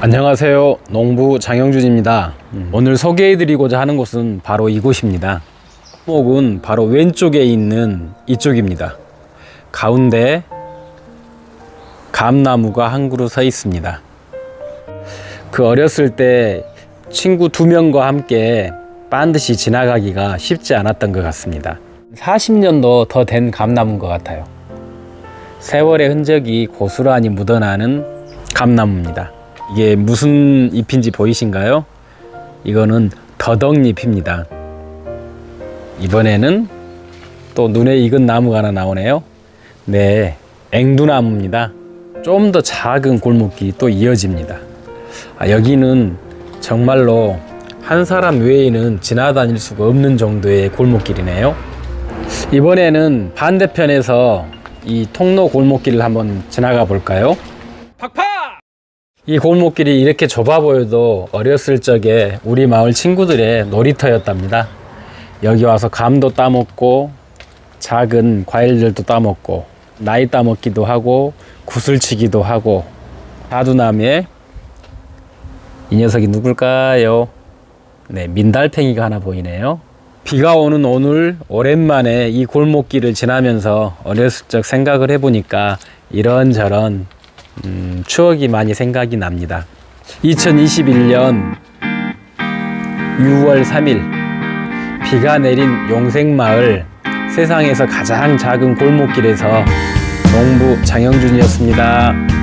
안녕하세요. 농부 장영준입니다. 오늘 소개해 드리고자 하는 곳은 바로 이곳입니다. 목은 바로 왼쪽에 있는 이쪽입니다. 가운데 감나무가 한 그루 서 있습니다. 그 어렸을 때 친구 두 명과 함께 반드시 지나가기가 쉽지 않았던 것 같습니다. 40년도 더 된 감나무인 것 같아요. 세월의 흔적이 고스란히 묻어나는 감나무입니다. 이게 무슨 잎인지 보이신가요? 이거는 더덕잎입니다. 이번에는 또 눈에 익은 나무가 하나 나오네요. 네, 앵두나무입니다. 좀 더 작은 골목길이 또 이어집니다. 아, 여기는 정말로 한 사람 외에는 지나다닐 수가 없는 정도의 골목길이네요. 이번에는 반대편에서 이 통로 골목길을 한번 지나가 볼까요? 이 골목길이 이렇게 좁아 보여도 어렸을 적에 우리 마을 친구들의 놀이터였답니다. 여기 와서 감도 따먹고 작은 과일들도 따먹고 나이 따먹기도 하고 구슬치기도 하고 다두나무에 이 녀석이 누굴까요? 네, 민달팽이가 하나 보이네요. 비가 오는 오늘 오랜만에 이 골목길을 지나면서 어렸을 적 생각을 해보니까 이런저런 음, 추억이 많이 생각이 납니다. 2021년 6월 3일 비가 내린 용생마을 세상에서 가장 작은 골목길에서 농부 장영준이었습니다.